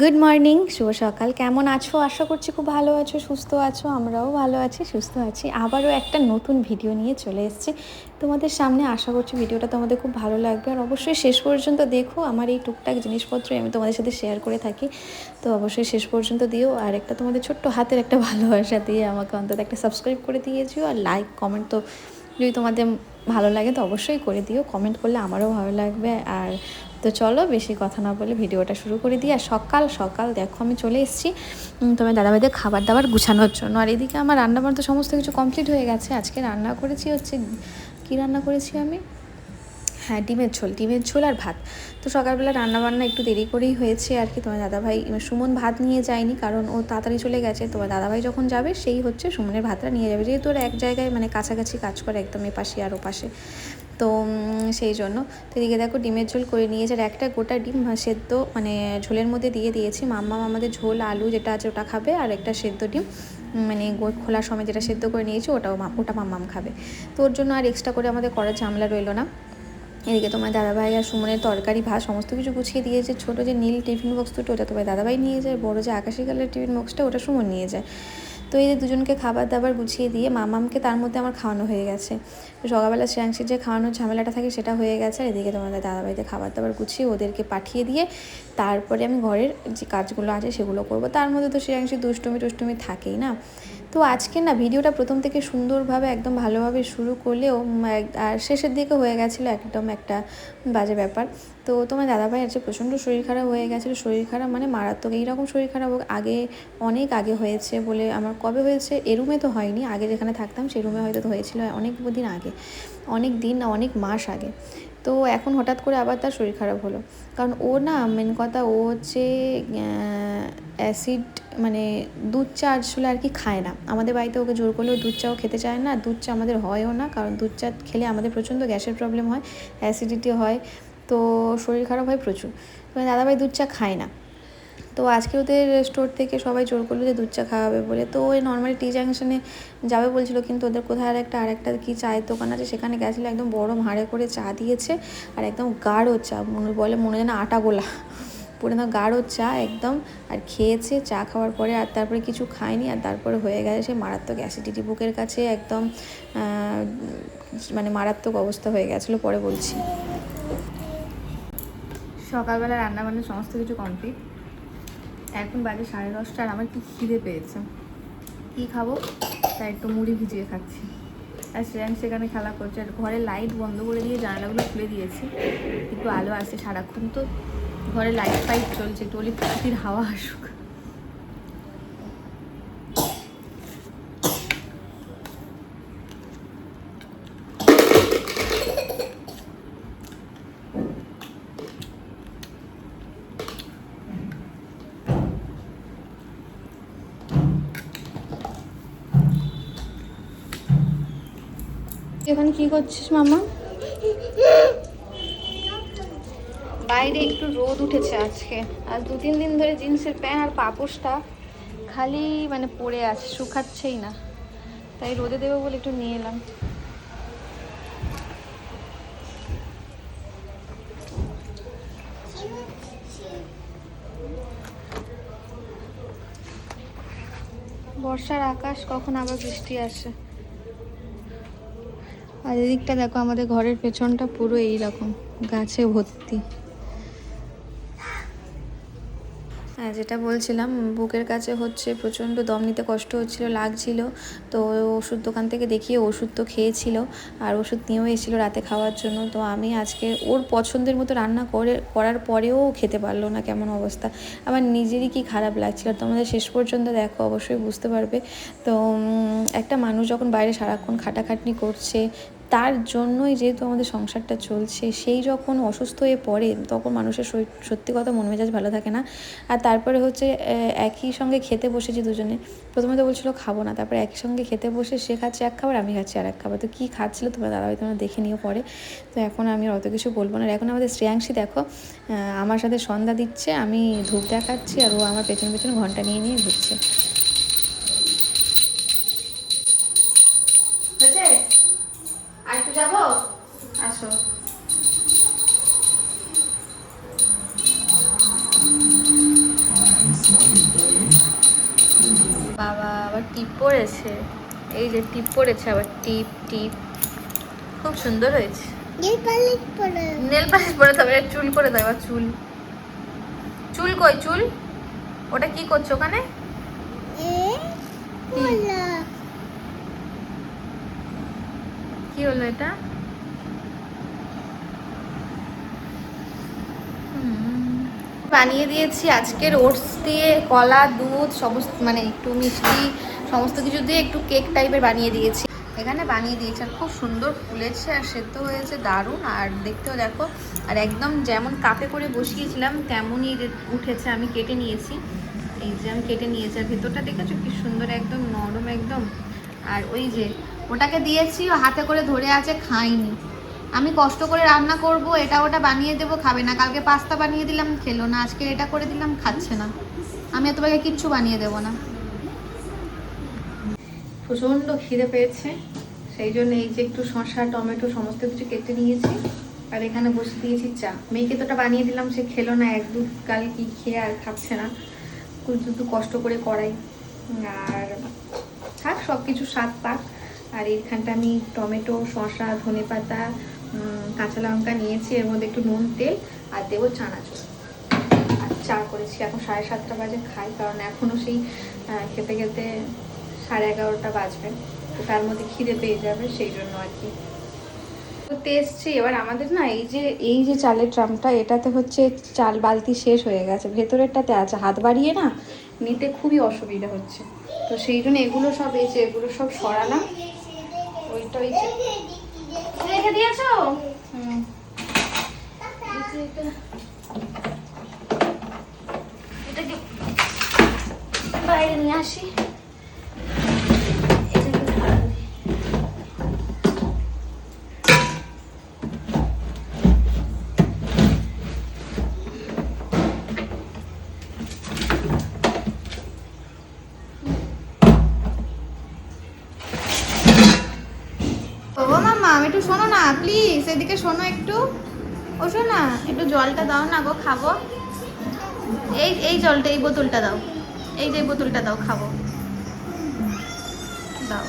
Good morning শুভ সকাল। কেমন আছো? আশা করছি খুব ভালো আছো, সুস্থ আছো, আমরাও ভালো আছি, সুস্থ আছি। আবারও একটা নতুন ভিডিও নিয়ে চলে এসেছি। তোমাদের সামনে আশা করছি ভিডিওটা তোমাদের খুব ভালো লাগবে। আর অবশ্যই শেষ পর্যন্ত দেখো, আমার এই টুকটাক জিনিসপত্র আমি তোমাদের সাথে শেয়ার করে থাকি। তো অবশ্যই শেষ পর্যন্ত দিও। আর একটা তোমাদের ছোট্ট হাতের একটা ভালোবাসা দিয়ে আমাকে অন্তত একটা সাবস্ক্রাইব করে দিয়েছিও আর লাইক কমেন্ট তো যদি তোমাদের ভালো লাগে তো অবশ্যই করে দিও। কমেন্ট করলে আমারও ভালো লাগবে। আর তো চলো বেশি কথা না বলে ভিডিওটা শুরু করে দিই। আর সকাল সকাল দেখো আমি চলে এসেছি তোমার দাদাভাইদের খাবার দাবার গুছানোর জন্য। আর এদিকে আমার রান্না বান্না তো সমস্ত কিছু কমপ্লিট হয়ে গেছে। আজকে রান্না করেছি হচ্ছে, কী রান্না করেছি আমি? হ্যাঁ ডিমের ঝোল ডিমের ঝোল আর ভাত। তো সকালবেলা রান্নাবান্না একটু দেরি করেই হয়েছে আর কি। তোমার দাদাভাই সুমন ভাত নিয়ে যায়নি কারণ ও তাড়াতাড়ি চলে গেছে। তোমার দাদাভাই যখন যাবে, সেই হচ্ছে সুমনের ভাতটা নিয়ে যাবে। যেহেতু ওরা এক জায়গায় মানে কাছাকাছি কাজ করে একদম এ পাশে আর ও পাশে তো সেই জন্য। তো এদিকে দেখো ডিমের ঝোল করে নিয়েছে আর একটা গোটা ডিম সেদ্ধ মানে ঝোলের মধ্যে দিয়ে দিয়েছি। মাম্মা আমাদের ঝোল, আলু যেটা আছে ওটা খাবে আর একটা সেদ্ধ ডিম। মানে খোলার সময় যেটা সেদ্ধ করে নিয়েছি ওটাও ওটা মাম্মাম খাবে। তো ওর জন্য আর এক্সট্রা করে আমাদের করার ঝামেলা রইল না। এদিকে তোমার দাদাভাই আর সুমনের তরকারি, ভাত সমস্ত কিছু গুছিয়ে দিয়েছে। ছোটো যে নীল টিফিন বক্স দুটো ওটা তোমার দাদাভাই নিয়ে যায়, বড়ো যে আকাশি কালার টিফিন বক্সটা ওটা সুমন নিয়ে যায়। তো এই দুজনকে খাবার দাবার গুছিয়ে দিয়ে মামামকে তার মধ্যে আমার খাওয়ানো হয়ে গেছে। তো সকালবেলা শ্রেয়াংশীর যে খাওয়ানোর ঝামেলাটা থাকে সেটা হয়ে গেছে আর এদিকে তোমাদের দাদাভাইতে খাবার দাবার গুছিয়ে ওদেরকে পাঠিয়ে দিয়ে তারপরে আমি ঘরের যে কাজগুলো আছে সেগুলো করব। তার মধ্যে তো শ্রেয়াংশী দুষ্টমি টুষ্টমি থাকেই না। তো আজকে না ভিডিওটা প্রথম থেকে সুন্দরভাবে একদম ভালোভাবে শুরু করলেও আর শেষের দিকে হয়ে গেছিল একদম একটা বাজে ব্যাপার। তো তোমার দাদাভাই আছে প্রচণ্ড শরীর খারাপ হয়ে গেছিল, শরীর খারাপ মানে মারাত্মক এইরকম শরীর খারাপ আগে অনেক আগে হয়েছে বলে আমার, কবে হয়েছে এ রুমে তো হয়নি, আগে যেখানে থাকতাম সেই রুমে হয়তো হয়েছিল অনেক দিন আগে, অনেক দিন অনেক মাস আগে। তো এখন হঠাৎ করে আবার তার শরীর খারাপ হলো। কারণ ও না মেন কথা ও হচ্ছে অ্যাসিড মানে দুধ চা আসলে আর কি খায় না। আমাদের বাড়িতে ওকে জোর করলেও দুধ চাও খেতে চায় না। দুধ চা আমাদের হয়ও না, কারণ দুধ চা খেলে আমাদের প্রচণ্ড গ্যাসের প্রবলেম হয় অ্যাসিডিটি হয়, তো শরীর খারাপ হয় প্রচুর। তো দাদাভাই দুধ চা খায় না। তো আজকে ওদের স্টোর থেকে সবাই জোর করল যে দুধ চা খাওয়াবে বলে। তো ওই নর্মালি টি জাংশনে যাবে বলছিল, কিন্তু ওদের কোথায় আর একটা, আরেকটা কী চায়ের দোকান আছে, সেখানে গেছিল একদম বড় ভাঁড়ে করে চা দিয়েছে, আর একদম গাঢ় চা বলে মনে যেন আটা গোলা। পুরো না গাঢ় চা একদম, আর খেয়েছে চা খাওয়ার পরে, আর তারপরে কিছু খায়নি, আর তারপরে হয়ে গেছে সে মারাত্মক অ্যাসিডিটি বুকের কাছে একদম মানে মারাত্মক অবস্থা হয়ে গেছিল, পরে বলছি। সকালবেলা রান্না বান্না সমস্ত কিছু কমপ্লিট এখন বাজে সাড়ে দশটা আর আমার কি খিদে পেয়েছে। কি খাব? তাই একটু মুড়ি ভিজিয়ে খাচ্ছি। আর শ্রেয়াং সেখানে খেলা করছে আর ঘরে লাইট বন্ধ করে দিয়ে জানালাগুলো খুলে দিয়েছি। একটু আলো আসে সারাক্ষণ তো। ঘরে লাইট ফাইট চলছে, একটু প্রকৃতির হাওয়া আসুক। এখানে কি করছিস, মামা? বাইরে একটু রোদ উঠেছে আজকে। আজ দু তিন দিন ধরে জিন্সের প্যান্ট আর পাপোশটা খালি মানে পড়ে আছে, শুকাচ্ছেই না। তাই রোদে দেবে বলে একটু নিয়ে এলাম। বর্ষার আকাশ কখন আবার বৃষ্টি আসে? এদিকটা দেখো, আমাদের ঘরের পেছনটা পুরো এই রকম গাছে ভর্তি। হ্যাঁ যেটা বলছিলাম, বুকের কাছে হচ্ছে প্রচণ্ড দম, নিতে কষ্ট হচ্ছিল, লাগছিল। তো ওষুধ দোকান থেকে দেখিয়ে ওষুধ তো খেয়েছিল, আর ওষুধ নিয়েও এসেছিল রাতে খাওয়ার জন্য। তো আমি আজকে ওর পছন্দের মতো রান্না করে, করার পরেও খেতে পারল না কেমন অবস্থা। আমার নিজেরই কি খারাপ লাগছিল তোমাদের শেষ পর্যন্ত দেখো, অবশ্যই বুঝতে পারবে। তো একটা মানুষ যখন বাইরে সারাক্ষণ খাটাখাটনি করছে তার জন্যই যেহেতু আমাদের সংসারটা চলছে, সেই যখন অসুস্থ হয়ে পড়ে তখন মানুষের সত্যি কথা মন মেজাজ ভালো থাকে না। আর তারপরে হচ্ছে একই সঙ্গে খেতে বসেছি দুজনে, প্রথমে তো বলছিল খাব না, তারপরে একই সঙ্গে খেতে বসে সে খাচ্ছে এক খাবার, আমি খাচ্ছি আর এক খাবার। তো কী খাচ্ছিলো তোমার হয়তো তোমরা দেখে নিয়ে পরে। তো এখন আমি অত কিছু বলব না। এখন আমাদের শ্রেয়াংশী দেখো আমার সাথে সন্ধ্যা দিচ্ছে, আমি ধূপ দেখাচ্ছি আর ও আমার পেছন পেছন ঘণ্টা নিয়ে নিয়ে ঘুরছে। এই যে টিপ পড়েছে আবার টিপ টিপ। খুব সুন্দর হয়েছে। নেল পালিশ পরে তবে চুল করে চুল। চুল কই চুল? ওটা কি করছ ওখানে? এ কি? হলো এটা? হুম। বানিয়ে দিয়েছি আজকের ওটস দিয়ে কলা দুধ সমস্ত মানে একটু মিষ্টি সমস্ত কিছু দিয়ে একটু কেক টাইপের বানিয়ে দিয়েছি। এখানে বানিয়ে দিয়েছি আর খুব সুন্দর ফুলেছে আর সেদ্ধ হয়েছে দারুণ। আর দেখতেও দেখো, আর একদম যেমন কাপে করে বসিয়েছিলাম, তেমনই উঠেছে, আমি কেটে নিয়েছি। এই যে আমি কেটে নিয়েছি, আর ভেতরটা দেখেছ কি সুন্দর একদম, নরম একদম। আর ওই যে ওটাকে দিয়েছি হাতে করে ধরে আছে খাইনি আমি কষ্ট করে রান্না করব, এটা ওটা বানিয়ে দেবো, খাবে না। কালকে পাস্তা বানিয়ে দিলাম, খেলো না। আজকে এটা করে দিলাম, খাচ্ছে না। আমি তোমাকে কিচ্ছু বানিয়ে দেবো না। প্রচণ্ড খিদে পেয়েছে, সেই জন্য এই যে একটু শসা, টমেটো, সমস্ত কিছু কেটে নিয়েছি, আর এখানে বসে দিয়েছি চা। মেয়েকে তো ওটা বানিয়ে দিলাম, সে খেলো না, এক দু কাল কি খেয়ে আর খাচ্ছে না। একটু কষ্ট করে করাই। আর থাক সব কিছু স্বাদ পাক। আর এইখানটা আমি টমেটো, শসা, ধনে পাতা কাঁচা লঙ্কা নিয়েছি, এর মধ্যে একটু নুন, তেল, আর দেবো চানাচুর। আর চা করেছি, এখন সাড়ে সাতটা বাজে, খাই, কারণ এখনও সেই খেতে খেতে সাড়ে এগারোটা বাজবে। তো তার মধ্যে খিদে পেয়ে যাবে সেই জন্য আর কি। করতে এসছি এবার আমাদের না এই যে এই যে চালের ড্রামটা এটাতে হচ্ছে চাল বালতি শেষ হয়ে গেছে। ভেতরেরটাতে আছে হাত বাড়িয়ে না নিতে খুবই অসুবিধা হচ্ছে। তো সেই জন্য এগুলো সব এই যে এগুলো সব সরালাম। ওইটা ওই যে রেখে দিয়েছ? হুম। বাইরে নিয়ে আসি। একটু শোনো না প্লিজ এদিকে শোনো একটু। ও, শোনা, একটু জলটা দাও না গো, খাব। এই এই জলটা, এই বোতলটা দাও। এই যে বোতলটা দাও, খাব। দাও।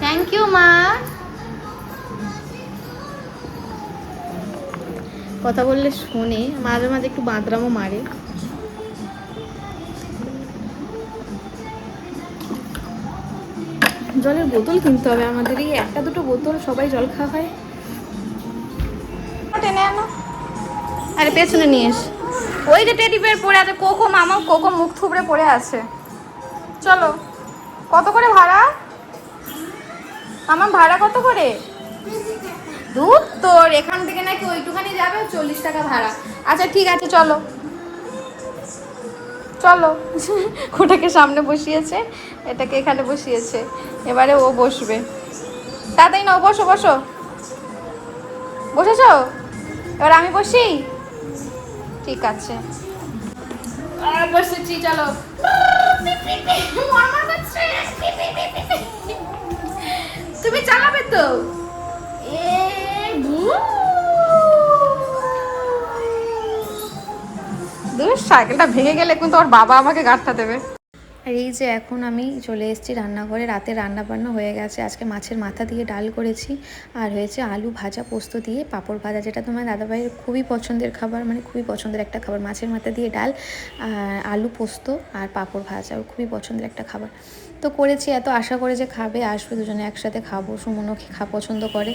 থ্যাংক ইউ মা। কথা বললে শোনে, মাঝে মাঝে একটু বাঁদরামও মারে। জলের বোতল কিনতে হবে আমাদের। এই একটা দুটো বোতল সবাই জল খাওয়া হয়। টেনে আনো। আরে পেছনে নিয়ে এস। ওই যে টেডি বের পড়ে আছে কোকো মামা কোকো মুখ থুবড়ে পড়ে আছে। চলো কত করে ভাড়া? আমার ভাড়া কত করে? দূর তোর এখান থেকে নাকি ওইটুখানি যাবে চল্লিশ টাকা ভাড়া। আচ্ছা ঠিক আছে চলো। চলো। ওটাকে সামনে বসিয়েছে এটাকে এখানে বসিয়েছে। এবারে ও বসবে। তাড়াতাড়ি নাও বসো বসো। বসেছো? এবার আমি বসি? ঠিক আছে। বসেছি চলো। তুমি চালাবে তো? এ দূর, সাইকেলটা ভেঙে গেলে কিন্তু ওর বাবা আমাকে দেবে। আর এই যে এখন আমি চলে এসেছি রান্নাঘরে, রাতে রান্না বান্না হয়ে গেছে। আজকে মাছের মাথা দিয়ে ডাল করেছি, আর হয়েছে আলু ভাজা পোস্ত দিয়ে পাঁপড় ভাজা, যেটা তোমার দাদাভাইয়ের খুবই পছন্দের খাবার মানে খুবই পছন্দের একটা খাবার। মাছের মাথা দিয়ে ডাল, আর আলু পোস্ত আর পাঁপড় ভাজা, ওর খুবই পছন্দের একটা খাবার। তো করেছি, এত আশা করে যে খাবে, আসবে, দুজনে একসাথে খাব। সুমনও খা পছন্দ করে।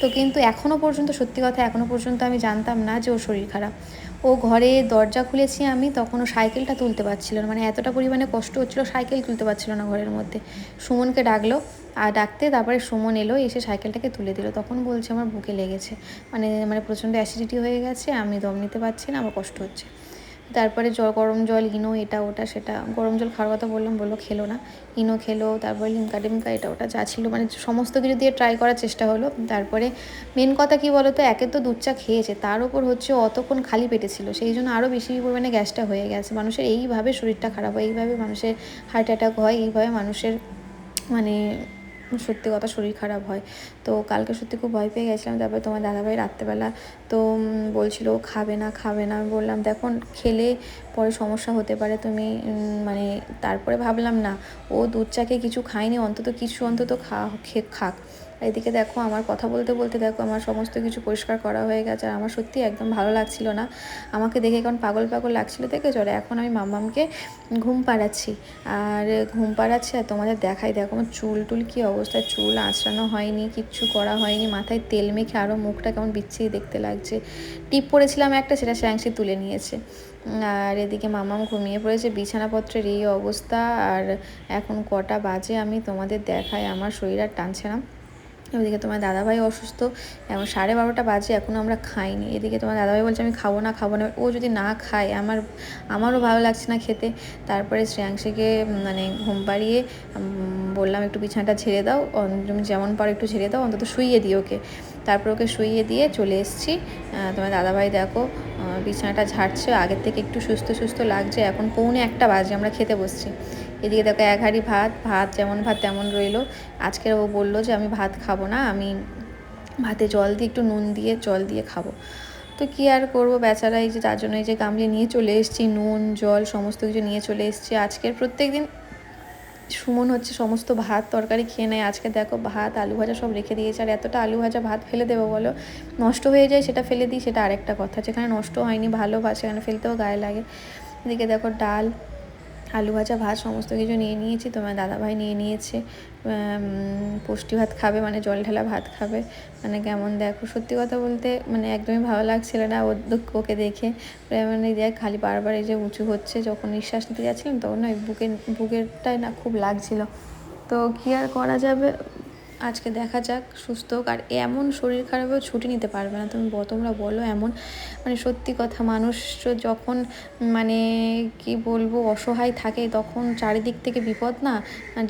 তো কিন্তু এখনও পর্যন্ত, সত্যি কথা এখনও পর্যন্ত আমি জানতাম না যে ওর শরীর খারাপ। ও ঘরে দরজা খুলেছি আমি তখন ও সাইকেলটা তুলতে পারছিল না। মানে এতটা পরিমাণে কষ্ট হচ্ছিল, সাইকেল তুলতে পারছিল না ঘরের মধ্যে। সুমনকে ডাকলো, আর ডাকতে তারপরে সুমন এলো, এসে সাইকেলটাকে তুলে দিল। তখন বলছে, আমার বুকে লেগেছে। মানে মানে প্রচণ্ড অ্যাসিডিটি হয়ে গেছে, আমি দম নিতে পারছি না, আমার কষ্ট হচ্ছে। তারপরে জল গরম জল, ইনো, এটা, ওটা, সেটা। গরম জল খাওয়ার কথা বললাম, বলল খেলো না। ইনো খেলো, তারপরে লিমকা টিমকা, এটা, ওটা, যা ছিল। মানে সমস্ত কিছু দিয়ে ট্রাই করার চেষ্টা হলো। তারপরে মেন কথা কি বলো তো একে তো দুধ চা খেয়েছে, তার উপর হচ্ছে অতক্ষণ খালি পেটে ছিল। সেই জন্য আরও বেশি পরিমাণে গ্যাসটা হয়ে গেছে। মানুষের এইভাবে শরীরটা খারাপ হয়, এইভাবে মানুষের হার্ট অ্যাটাক হয়, এইভাবে মানুষের মানে সত্যি কথা শরীর খারাপ হয়। তো কালকে সত্যি খুব ভয় পেয়ে গেছিলাম। তারপরে তোমার দাদাভাই রাত্রেবেলা তো বলছিল, খাবে না খাবে না। আমি বললাম, দেখো, খেলে পরে সমস্যা হতে পারে। তুমি মানে তারপরে ভাবলাম না। ও দুধ চাকে কিছু খায়নি। অন্তত কিছু অন্তত খে- খাক। আর এদিকে দেখো, আমার কথা বলতে বলতে দেখো, আমার সমস্ত কিছু পরিষ্কার করা হয়ে গেছে আর আমার সত্যি একদম ভালো লাগছিল না। আমাকে দেখে এখন পাগল পাগল লাগছিল দেখে চলে এখন আমি মাম্মামকে ঘুম পাড়াচ্ছি। আর ঘুম পাড়াচ্ছি আর তোমাদের দেখাই। দেখো, আমার চুল টুল কী অবস্থা? চুল আঁচড়ানো হয়নি, কিচ্ছু করা হয়নি, মাথায় তেল মেখে আরও মুখটা কেমন বিচ্ছিরি দেখতে লাগছে। টিপ পরেছিলাম একটা, সেটা স্যাংসি তুলে নিয়েছে। আর এদিকে মামাম ঘুমিয়ে পড়েছে, বিছানাপত্রের এই অবস্থা। আর এখন কটা বাজে আমি তোমাদের দেখাই, আমার শরীর আর টানছে না। ওইদিকে তোমার দাদাভাই অসুস্থ এবং সাড়ে বারোটা বাজে এখনও আমরা খাইনি। এদিকে তোমার দাদাভাই বলছে, আমি খাব না খাব না। ও যদি না খায়, আমার, আমারও ভালো লাগছে না খেতে। তারপরে শ্রেয়াংশীকে মানে ঘুম পাড়িয়ে বললাম, একটু বিছানাটা ছেড়ে দাও তুমি যেমন পারো একটু ছেড়ে দাও, অন্তত শুইয়ে দিই ওকে। তারপর ওকে শুইয়ে দিয়ে চলে এসেছি। তোমার দাদাভাই দেখো বিছানাটা ঝাড়ছে, আগের থেকে একটু সুস্থ সুস্থ লাগছে, এখন পৌনে একটা বাজে, আমরা খেতে বসছি। এদিকে দেখো, এক হাঁড়ি ভাত ভাত যেমন ভাত তেমন রইল। আজকে ও বলল যে, আমি ভাত খাব না, আমি ভাতে জল দিয়ে, একটু নুন দিয়ে, জল দিয়ে খাব। তো কী আর করব বেচারা এই যে, তার জন্য এই যে গামলিয়ে নিয়ে চলে এসেছি, নুন, জল, সমস্ত কিছু নিয়ে চলে এসেছি। আজকের প্রত্যেক দিন সুমন হচ্ছে সমস্ত ভাত তরকারি খেয়ে নেয়। আজকে দেখো ভাত, আলু ভাজা সব রেখে দিয়েছে। আর এতটা আলু ভাজা ভাত ফেলে দেবো বলো? নষ্ট হয়ে যায় সেটা ফেলে দিই, সেটা আরেকটা কথা। যেখানে নষ্ট হয়নি, ভালো ভাত, সেখানে ফেলতেও গায়ে লাগে। এদিকে দেখো ডাল আলু ভাজা ভাত সমস্ত কিছু নিয়ে নিয়েছি, তোমার দাদাভাই নিয়ে নিয়েছে পুষ্টি ভাত খাবে মানে জল ঢালা ভাত খাবে মানে কেমন দেখো। সত্যি কথা বলতে মানে একদমই ভালো লাগছিল না ওকে দেখে। মানে দেখ, খালি বারবার এই যে উঁচু হচ্ছে, যখন নিঃশ্বাস নিতে যাচ্ছিলাম তখন না ওই বুকের বুকেরটাই না খুব লাগছিল। তো কী আর করা যাবে? আজকে দেখা যাক, সুস্থ হোক। আর এমন শরীর খারাপেও ছুটি নিতে পারবে না। তুমি তোমরা বলো এমন। মানে সত্যি কথা, মানুষ যখন মানে কি বলব, অসহায় থাকে তখন চারিদিক থেকে বিপদ না,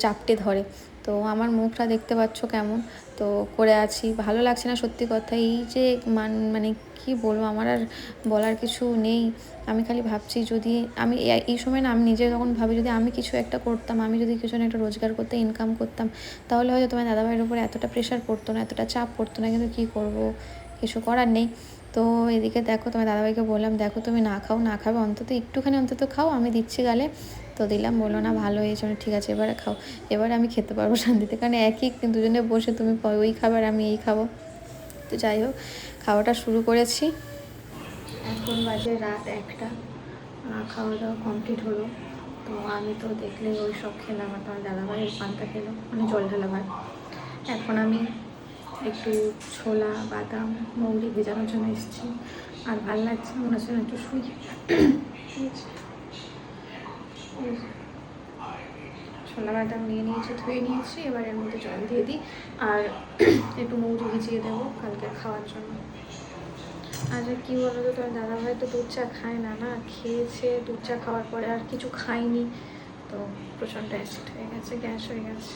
জাপটে ধরে। তো আমার মুখটা দেখতে পাচ্ছ কেমন? তো করে আছি। ভালো লাগছে না সত্যি কথা। এই যে মান মানে কি বলব, আমার আর বলার কিছু নেই। আমি খালি ভাবছি যদি আমি এই সময় না, আমি নিজে যখন ভাবি যদি আমি কিছু একটা করতাম, আমি যদি কিছু না একটা রোজগার করতে ইনকাম করতাম, তাহলে হয়তো তোমার দাদাভাইয়ের উপরে এতটা প্রেশার পড়তো না, এতটা চাপ পড়তো না, কিন্তু কী করব? কিছু করার নেই। তো এদিকে দেখো, তোমার দাদাভাইকে বললাম, দেখো তুমি না খাও, না খাবে, অন্তত একটুখানি অন্তত খাও, আমি দিচ্ছি গালে। তো দিলাম, বলল, না, ভালো হয়েছে। আমি, ঠিক আছে, এবারে খাও। এবারে আমি খেতে পারব শান্তিতে, কারণ একই দুজনে বসে তুমি ওই খাবার আমি এই খাব। তো যাই হোক, খাওয়াটা শুরু করেছি। এখন বাজে রাত একটা। খাওয়া দাওয়া কমপ্লিট হলো। তো আমি তো দেখলে ওই সব খেলাম, আর তোমার দাদাভাই পান্তা খেলো মানে জল ঢালা ভাত। এখন আমি একটু ছোলা, বাদাম, মৌরি ভেজানোর জন্য এসেছি। আর ভালো লাগছে মনে হচ্ছে একটু শুই। ছোলা, বাদাম নিয়ে নিয়েছি, ধুয়ে নিয়েছি, এবার এর মধ্যে জল দিয়ে দিই। আর একটু মৌরি ভিজিয়ে দেবো কালকে খাওয়ার জন্য। আচ্ছা কী বলো তো তোমার দাদাভাই তো দুধ চা খায় না না? খেয়েছে, দুধ চা খাওয়ার পরে আর কিছু খায়নি। তো প্রচণ্ড অ্যাসিড হয়ে গেছে, গ্যাস হয়ে গেছে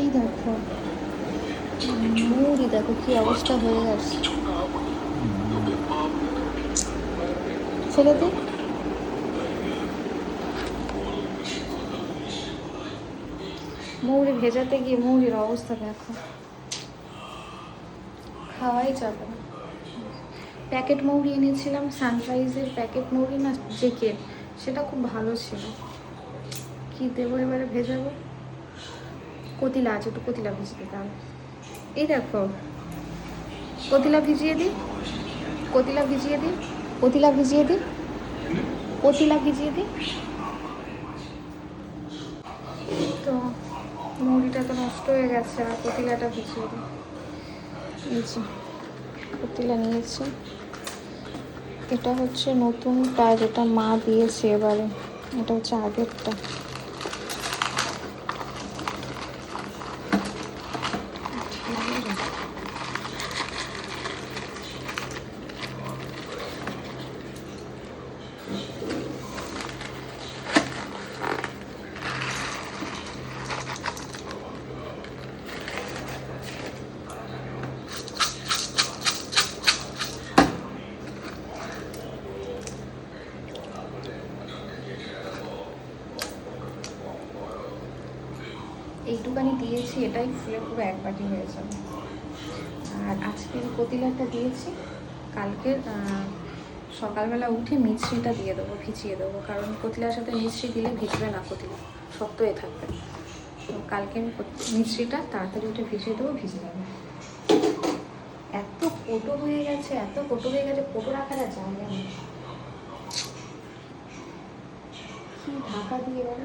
এই দেখো। মুড়ি দেখো কি অবস্থা হয়ে গেছে ছেড়ে দিই মৌরি ভেজাতে গিয়ে মৌরির অবস্থা দেখো। খাওয়াই যাবে না। প্যাকেট মৌরি এনেছিলাম, সানরাইজের প্যাকেট মৌরি না জেকে সেটা খুব ভালো ছিল। কি দেবো এবারে ভেজাবো? কতিলা আছে, একটু কতিলা ভিজিয়ে হবে এই দেখো, কতিলা ভিজিয়ে দিই, কতিলা ভিজিয়ে দিই, কতিলা ভিজিয়ে দিই পতিলা ভিজিয়ে দিই। তো মুড়িটা তো নষ্ট হয়ে গেছে, আর পতিলাটা ভিজিয়ে দিই। পতিলা নিয়েছি। এটা হচ্ছে নতুন নতুনটা যেটা মা দিয়েছে এবারে, এটা হচ্ছে আগেরটা। এইটুকানি দিয়েছি এটাই ফুলে পুরো এক বাটি হয়ে যাবে। আর আজকের কতিলাটা দিয়েছি কালকের আহ, সকালবেলা উঠে মিশ্রিটা দিয়ে দেবো ভিজিয়ে দেবো কারণ কতিলার সাথে মিশ্রি দিলে ভিজবে না কতিলা শক্ত হয়ে থাকবে। তো কালকে আমি মিশ্রিটা তাড়াতাড়ি উঠে ভিজিয়ে দেবো ভিজে যাবে এত কোটো হয়ে গেছে এত কোটো হয়ে গেছে কোটো আর জায়গা নেই। কি ঢাকা দিয়ে গেল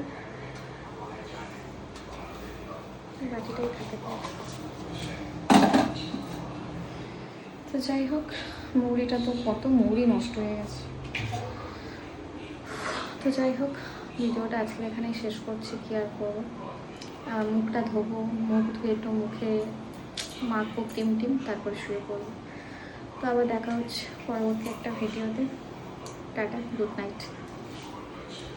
এই বাটিটাই থাকে তো যাই হোক মৌরিটা তো কত মৌরি নষ্ট হয়ে গেছে। তো যাই হোক, ভিডিওটা আজকে এখানেই শেষ করছি, কি আর করব? মুখটা ধোবো, মুখ ধুয়ে একটু মুখে মাখবো টিম টিম, তারপরে শুয়ে পড়ব। তো আবার দেখা হচ্ছে পরবর্তী একটা ভিডিওতে। Tata, good night.